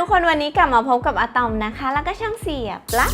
ทุกคนวันนี้กลับมาพบกับอะตอมนะคะ แล้วก็ช่างเสียบละ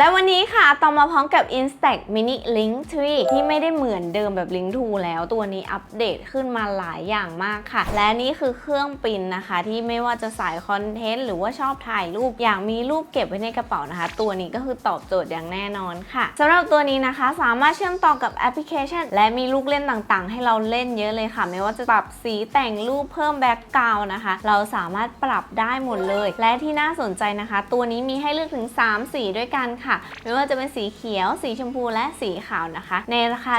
และวันนี้ค่ะอะตอมมาพร้อมกับ Instax Mini Link 3ที่ไม่ได้เหมือนเดิมแบบ Link 2แล้วตัวนี้อัปเดตขึ้นมาหลายอย่างมากค่ะ และนี่คือเครื่องปรินนะคะ ที่ไม่ว่าจะสายคอนเทนต์หรือว่าชอบถ่ายรูปอยากมีรูปเก็บไว้ในกระเป๋านะคะ ตัวนี้ก็คือตอบโจทย์อย่างแน่นอนค่ะสำหรับตัวนี้นะคะ สามารถเชื่อมต่อกับแอปพลิเคชัน และมีลูกเล่นต่างๆ ให้เราเล่นเยอะเลยค่ะ ไม่ว่าจะปรับสีแต่งรูปเพิ่มแบ็กกราวนะคะ เราสามารถปรับได้หมดเลย และที่น่าสนใจนะคะ ตัวนี้มีให้เลือกถึง 3 สีด้วยกันค่ะไม่ว่าจะเป็นสีเขียว สีชมพูและสีขาวนะคะ ในราคา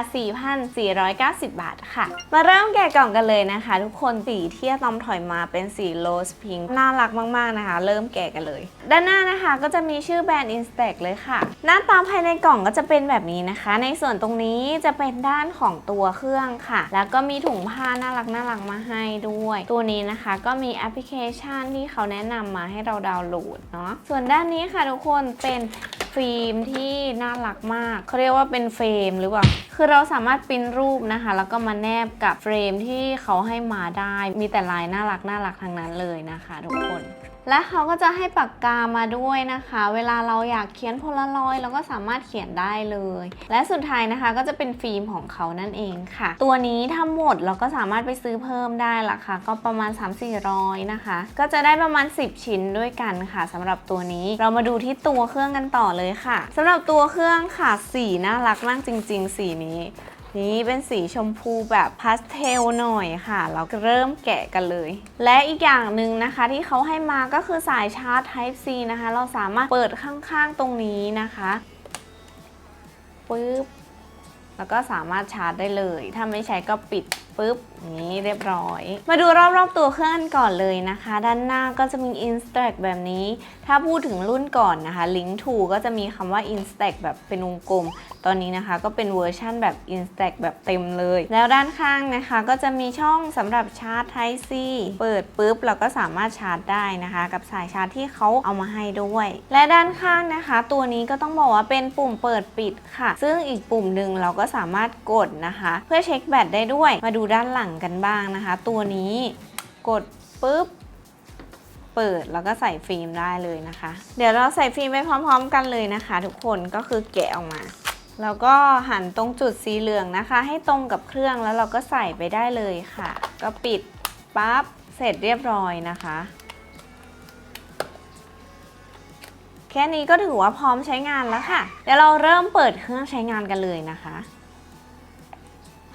4,490 บาทค่ะ มาเริ่มแกะกล่องกันเลยนะคะ ทุกคนสีที่อะตอมถอยมาเป็นสีโรสพิงค์น่ารักมากๆนะคะ เริ่มแกะกันเลย ด้านหน้านะคะก็จะมีชื่อแบรนด์ Instax เลยค่ะ หน้าตาภายในกล่องก็จะเป็นแบบนี้นะคะ ในส่วนตรงนี้จะเป็นด้านของตัวเครื่องค่ะ แล้วก็มีถุงผ้าน่ารักน่ารักมาให้ด้วย ตัวนี้นะคะก็มีแอปพลิเคชันที่เขาแนะนำมาให้เราดาวน์โหลดเนาะส่วนด้านนี้ค่ะทุกคนเป็นฟิล์มที่น่ารักมากเขาเรียกว่าเป็นเฟรมหรือเปล่า คือเราสามารถปริ้นรูปนะคะ แล้วก็มาแนบกับเฟรมที่เขาให้มาได้ มีแต่ลายน่ารักน่ารักทั้งนั้นเลยนะคะทุกคน และเขาก็จะให้ปากกามาด้วยนะคะ เวลาเราอยากเขียนโพลารอยเราก็สามารถเขียนได้เลย และสุดท้ายนะคะก็จะเป็นฟิล์มของเขานั่นเองค่ะ ตัวนี้ถ้าหมดเราก็สามารถไปซื้อเพิ่มได้ละค่ะ ก็ประมาณ 3-400 นะคะ ก็จะได้ประมาณ 10 ชิ้นด้วยกันค่ะสำหรับตัวนี้เรามาดูที่ตัวเครื่องกันต่อเลยค่ะสำหรับตัวเครื่องค่ะสีน่ารักมากจริง ๆ สีนี้ นี่เป็นสีชมพูแบบพาสเทลหน่อยค่ะ เราเริ่มแกะกันเลย และอีกอย่างหนึ่งนะคะที่เขาให้มาก็คือสายชาร์จ Type C นะคะ เราสามารถเปิดข้างๆตรงนี้นะคะปึ๊บแล้วก็สามารถชาร์จได้เลย ถ้าไม่ใช้ก็ปิดปึ๊บนี้เรียบร้อย มาดูรอบๆตัวเครื่องก่อนเลยนะคะ ด้านหน้าก็จะมี Instax แบบนี้ ถ้าพูดถึงรุ่นก่อนนะคะ Link 2ก็จะมีคำว่า Instax แบบเป็นวงกลม ตอนนี้นะคะก็เป็นเวอร์ชั่นแบบ Instax แบบเต็มเลย แล้วด้านข้างนะคะก็จะมีช่องสำหรับชาร์จ Type C เปิดปุ๊บเราก็สามารถชาร์จได้นะคะ กับสายชาร์จที่เขาเอามาให้ด้วย และด้านข้างนะคะ ตัวนี้ก็ต้องบอกว่าเป็นปุ่มเปิดปิดค่ะ ซึ่งอีกปุ่มหนึ่งเราก็สามารถกดนะคะ เพื่อเช็คแบตได้ด้วยมาดูด้านหลังกันบ้างนะคะ ตัวนี้กดปุ๊บ เปิดแล้วก็ใส่ฟิล์มได้เลยนะคะ เดี๋ยวเราใส่ฟิล์มไปพร้อม ๆ กันเลยนะคะ ทุกคนก็คือแกะออกมา แล้วก็หันตรงจุดสีเหลืองนะคะ ให้ตรงกับเครื่องแล้วเราก็ใส่ไปได้เลยค่ะ ก็ปิดปั๊บเสร็จเรียบร้อยนะคะแค่นี้ก็ถือว่าพร้อมใช้งานแล้วค่ะ เดี๋ยวเราเริ่มเปิดเครื่องใช้งานกันเลยนะคะ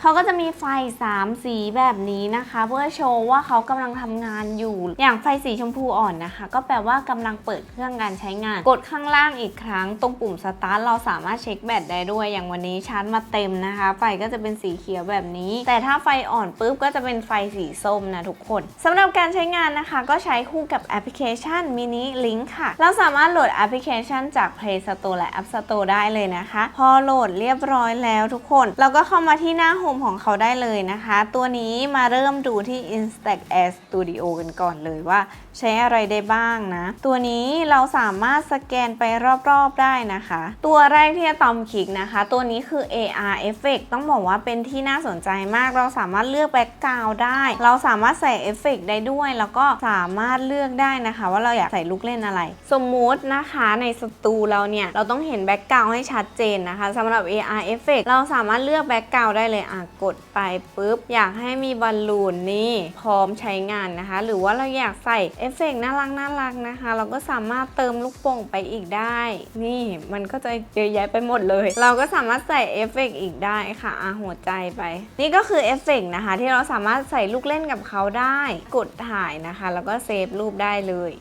เขาก็จะมีไฟ 3 สีแบบนี้นะคะ เพื่อโชว์ว่าเขากำลังทำงานอยู่ อย่างไฟสีชมพูอ่อนนะคะ ก็แปลว่ากำลังเปิดเครื่องการใช้งาน กดข้างล่างอีกครั้ง ตรงปุ่มสตาร์ทเราสามารถเช็คแบตได้ด้วย อย่างวันนี้ชาร์จมาเต็มนะคะ ไฟก็จะเป็นสีเขียวแบบนี้ แต่ถ้าไฟอ่อนปุ๊บก็จะเป็นไฟสีส้มนะทุกคนสำหรับการใช้งานนะคะ ก็ใช้คู่กับแอปพลิเคชัน Mini Link ค่ะ เราสามารถโหลดแอปพลิเคชันจาก Play Store และ App Store ได้เลยนะคะ พอโหลดเรียบร้อยแล้วทุกคน เราก็เข้ามาที่หน้าโฮมของเขาได้เลยนะคะ ตัวนี้มาเริ่มดูที่ Instax Air Studio กันก่อนเลยว่า ใช้อะไรได้บ้างนะ ตัวนี้เราสามารถสแกนไปรอบๆได้นะคะ ตัวแรกที่อะตอมคลิกนะคะ ตัวนี้คือ AR Effect ต้องบอกว่าเป็นที่น่าสนใจมาก เราสามารถเลือกแบ็กกราวได้ เราสามารถใส่เอฟเฟกได้ด้วย แล้วก็สามารถเลือกได้นะคะ ว่าเราอยากใส่ลูกเล่นอะไร สมมุตินะคะในสตูเราเนี่ย เราต้องเห็นแบ็กกราวให้ชัดเจนนะคะสำหรับ AR Effect เราสามารถเลือกแบ็กกราวได้เลยกดไปปุ๊บ อยากให้มีบอลลูนนี่พร้อมใช้งานนะคะ หรือว่าเราอยากใส่เอฟเฟกน่ารักน่ารักนะคะ เราก็สามารถเติมลูกโป่งไปอีกได้ นี่มันก็จะเยอะแยะไปหมดเลย เราก็สามารถใส่เอฟเฟกอีกได้ค่ะอะหัวใจไป นี่ก็คือเอฟเฟกนะคะ ที่เราสามารถใส่ลูกเล่นกับเขาได้ กดถ่ายนะคะ แล้วก็เซฟรูปได้เลย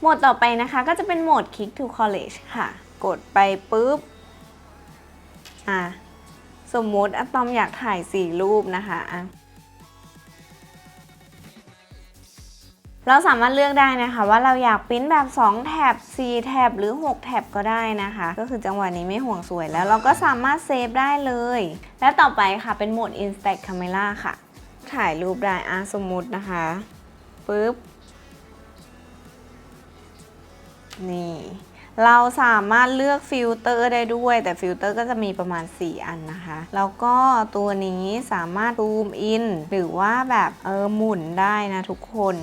โหมดต่อไปนะคะก็จะเป็นโหมด Kick to College ค่ะ กดไปปุ๊บ อะ สมมติอะตอมอยากถ่าย 4 รูปนะคะเราสามารถเลือกได้นะคะ ว่าเราอยากปริ้นแบบ 2แท็บ4แท็บหรือ 6แท็บก็ได้นะคะ ก็คือจังหวะนี้ไม่ห่วงสวยแล้วเราก็สามารถเซฟได้เลย และต่อไปค่ะเป็นโหมด Instax Camera ค่ะ ถ่ายรูปได้อะสมมุตินะคะปุ๊บนี่ เราสามารถเลือกฟิลเตอร์ได้ด้วย แต่ฟิลเตอร์ก็จะมีประมาณ 4 อันนะคะ แล้วก็ตัวนี้สามารถซูมอินหรือว่าแบบเออหมุนได้นะทุกคน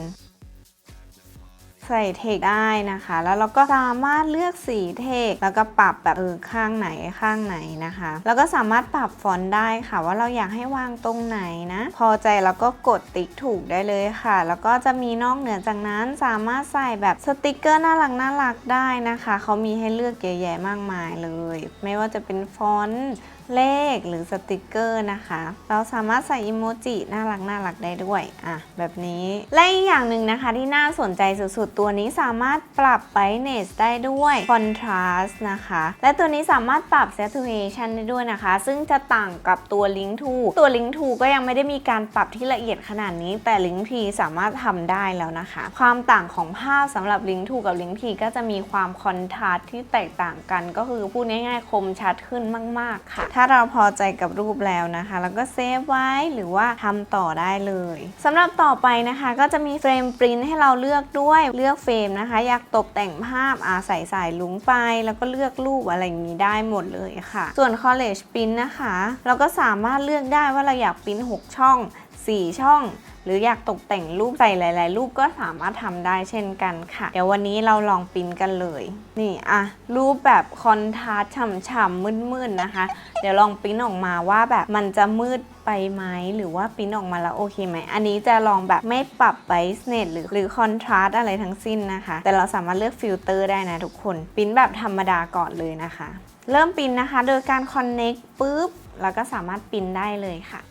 ใส่เทคได้นะคะ แล้วเราก็สามารถเลือกสีเทคแล้วก็ปรับแบบเออข้างไหนข้างไหนนะคะ แล้วก็สามารถปรับฟอนต์ได้ค่ะ ว่าเราอยากให้วางตรงไหนนะ พอใจแล้วก็กดติ๊กถูกได้เลยค่ะ แล้วก็จะมีนอกเหนือจากนั้นสามารถใส่แบบสติกเกอร์น่ารักน่ารักได้นะคะ เขามีให้เลือกเยอะแยะมากมายเลย ไม่ว่าจะเป็นฟอนต์ เลขหรือสติกเกอร์นะคะ เราสามารถใส่อิโมจิน่ารักน่ารักได้ด้วยอะแบบนี้และอีกอย่างหนึ่งนะคะที่น่าสนใจสุดๆ ตัวนี้สามารถปรับ brightness ได้ด้วย contrast นะคะ และตัวนี้สามารถปรับ saturation ได้ด้วยนะคะ ซึ่งจะต่างกับตัว link to ตัว link to ก็ยังไม่ได้มีการปรับที่ละเอียดขนาดนี้แต่ link t สามารถทำได้แล้วนะคะ ความต่างของภาพสำหรับ link to กับ link t ก็จะมีความ contrast ที่แตกต่างกัน ก็คือพูดง่ายๆคมชัดขึ้นมาก ๆ ค่ะาเราพอใจกับรูปแล้วนะคะแล้วก็เซฟไว้หรือว่าทำต่อได้เลยสำหรับต่อไปนะคะ ก็จะมีเฟรมปริ้นให้เราเลือกด้วยเลือกเฟรมนะคะ อยากตกแต่งภาพอาศัยสายลุงไป แล้วก็เลือกรูปอะไรอย่างนี้ได้หมดเลยค่ะ ส่วน college print นะคะ เราก็สามารถเลือกได้ว่าเราอยากปริ้น6ช่อง 4 ช่อง หรืออยากตกแต่งรูปใส่หลาย ๆ รูปก็สามารถทำได้เช่นกันค่ะ เดี๋ยววันนี้เราลองปิ้นกันเลย นี่อะรูปแบบคอนทราสต์ฉ่ำๆมืดๆนะคะ เดี๋ยวลองปิ้นออกมาว่าแบบมันจะมืดไปไหมหรือว่าปิ้นออกมาแล้วโอเคไหม อันนี้จะลองแบบไม่ปรับไบสเนตหรือหรือคอนทราสต์อะไรทั้งสิ้นนะคะ แต่เราสามารถเลือกฟิลเตอร์ได้นะทุกคนปิ้นแบบธรรมดาก่อนเลยนะคะ เริ่มปิ้นนะคะ โดยการคอนเน็กปุ๊บแล้วก็สามารถปิ้นได้เลยค่ะ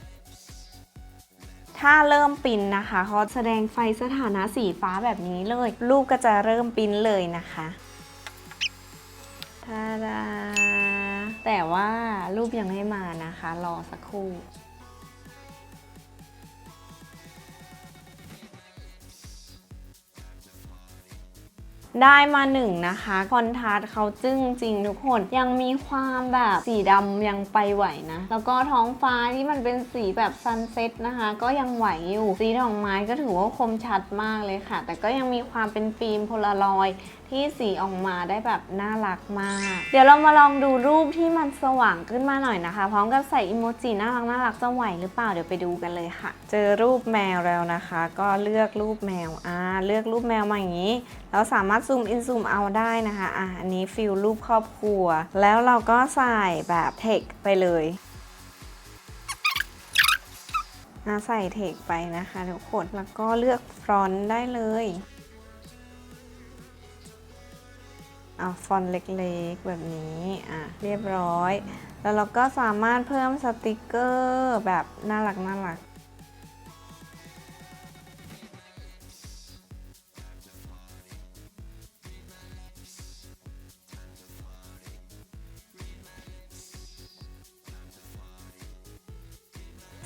ถ้าเริ่มปิ้นนะคะเขาแสดงไฟสถานะสีฟ้าแบบนี้เลย รูปก็จะเริ่มปิ้นเลยนะคะทาดาแต่ว่ารูปยังไม่มานะคะ รอสักครู่ ได้มาหนึ่งนะคะคอนทราสต์เขาจึ้งจริงทุกคนยังมีความแบบสีดำยังไปไหวนะ แล้วก็ท้องฟ้าที่มันเป็นสีแบบซันเซ็ตนะคะ ก็ยังไหวอยู่ สีดอกไม้ก็ถือว่าคมชัดมากเลยค่ะ แต่ก็ยังมีความเป็นฟิล์มโพลารอยที่สีออกมาได้แบบน่ารักมาก เดี๋ยวเรามาลองดูรูปที่มันสว่างขึ้นมาหน่อยนะคะ พร้อมกับใส่อิโมจิน่ารักน่ารักจะไหวหรือเปล่าเดี๋ยวไปดูกันเลยค่ะ เจอรูปแมวแล้วนะคะ ก็เลือกรูปแมวอ่าเลือกรูปแมวมาอย่างนี้เราสามารถซูมอินซูมเอาได้นะคะอะอันนี้ฟิลรูปครอบครัว แล้วเราก็ใส่แบบเทคไปเลยอะใส่เทคไปนะคะทุกคนแล้วก็เลือกฟรอนต์ได้เลยเอาฟอนต์เล็กๆ แบบนี้อะเรียบร้อย แล้วเราก็สามารถเพิ่มสติกเกอร์แบบน่ารักน่ารัก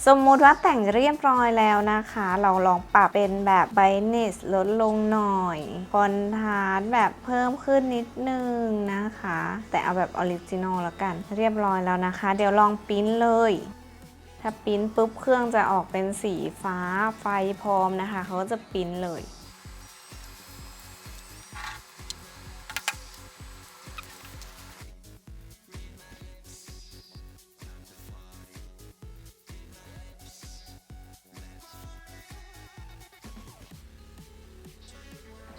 สมมุติว่าแต่งเรียบร้อยแล้วนะคะ เราลองปรับเป็นแบบไบเนสลดลงหน่อย คอนทาสต์แบบเพิ่มขึ้นนิดนึงนะคะ แต่เอาแบบออริจินอลแล้วกัน เรียบร้อยแล้วนะคะ เดี๋ยวลองปิ้นเลย ถ้าปิ้นปุ๊บเครื่องจะออกเป็นสีฟ้าไฟพร้อมนะคะ เขาก็จะปิ้นเลย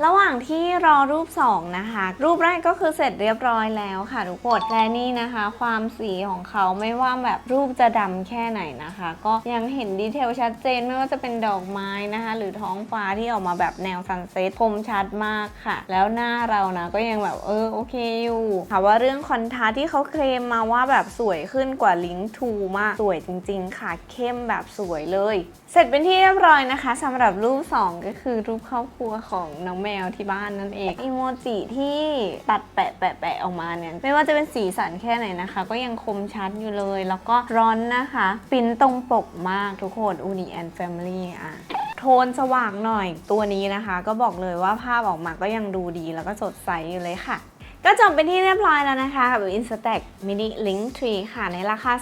ระหว่างที่รอรูป 2 นะคะ รูปแรกก็คือเสร็จเรียบร้อยแล้วค่ะทุกคนและนี่นะคะ ความสีของเขาไม่ว่าแบบรูปจะดำแค่ไหนนะคะ ก็ยังเห็นดีเทลชัดเจนไม่ว่าจะเป็นดอกไม้นะคะ หรือท้องฟ้าที่ออกมาแบบแนวซันเซ็ตคมชัดมากค่ะ แล้วหน้าเรานะก็ยังแบบเออโอเคอยู่ค่ะว่าเรื่องคอนทราสที่เขาเคลมมาว่าแบบสวยขึ้นกว่าลิงทูมากสวยจริง ๆ ค่ะเข้มแบบสวยเลย เสร็จเป็นที่เรียบร้อยนะคะสำหรับรูป 2 ก็คือรูปครอบครัวของน้องแมวที่บ้านนั่นเองอีโมจิที่ตัดแปะแปะแปะออกมาเนี่ยไม่ว่าจะเป็นสีสันแค่ไหนนะคะ ก็ยังคมชัดอยู่เลย แล้วก็ร้อนนะคะปิ้นตรงปกมากทุกคนอูนิแอนด์แฟมิลี่อะโทนสว่างหน่อยตัวนี้นะคะ ก็บอกเลยว่าภาพออกมาก็ยังดูดีแล้วก็สดใสอยู่เลยค่ะ ก็จบเป็นที่เรียบร้อยแล้วนะคะกับ Instax Mini Link Tree ค่ะ ในราคา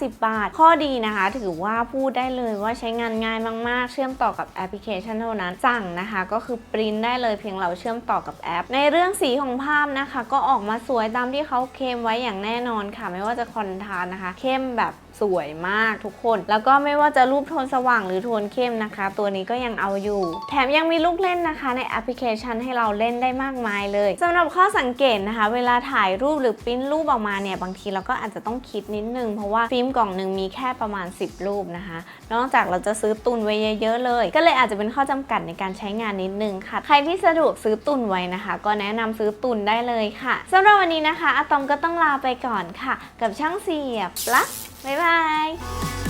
4,490 บาท ข้อดีนะคะ ถือว่าพูดได้เลยว่าใช้งานง่ายมาก ๆ เชื่อมต่อกับแอปพลิเคชันเท่านั้น สั่งนะคะ ก็คือปริ้นได้เลยเพียงเราเชื่อมต่อกับแอป ในเรื่องสีของภาพนะคะ ก็ออกมาสวยตามที่เขาเคลมไว้อย่างแน่นอนค่ะ ไม่ว่าจะคอนทาสต์นะคะ เข้มแบบสวยมากทุกคน แล้วก็ไม่ว่าจะรูปโทนสว่างหรือโทนเข้มนะคะ ตัวนี้ก็ยังเอาอยู่ แถมยังมีลูกเล่นนะคะ ในแอปพลิเคชันให้เราเล่นได้มากมายเลยสำหรับข้อสังเกตนะคะ เวลาถ่ายรูปหรือปริ้นรูปออกมาเนี่ยบางทีเราก็อาจจะต้องคิดนิดนึง เพราะว่าฟิล์มกล่องหนึ่งมีแค่ประมาณ 10 รูปนะคะ นอกจากเราจะซื้อตุนไว้เยอะๆเลย ก็เลยอาจจะเป็นข้อจำกัดในการใช้งานนิดนึงค่ะ ใครที่สะดวกซื้อตุนไว้นะคะ ก็แนะนำซื้อตุนได้เลยค่ะสำหรับวันนี้นะคะอะตอมก็ต้องลาไปก่อนค่ะ กับช่างเสียบลั๊ก 拜拜。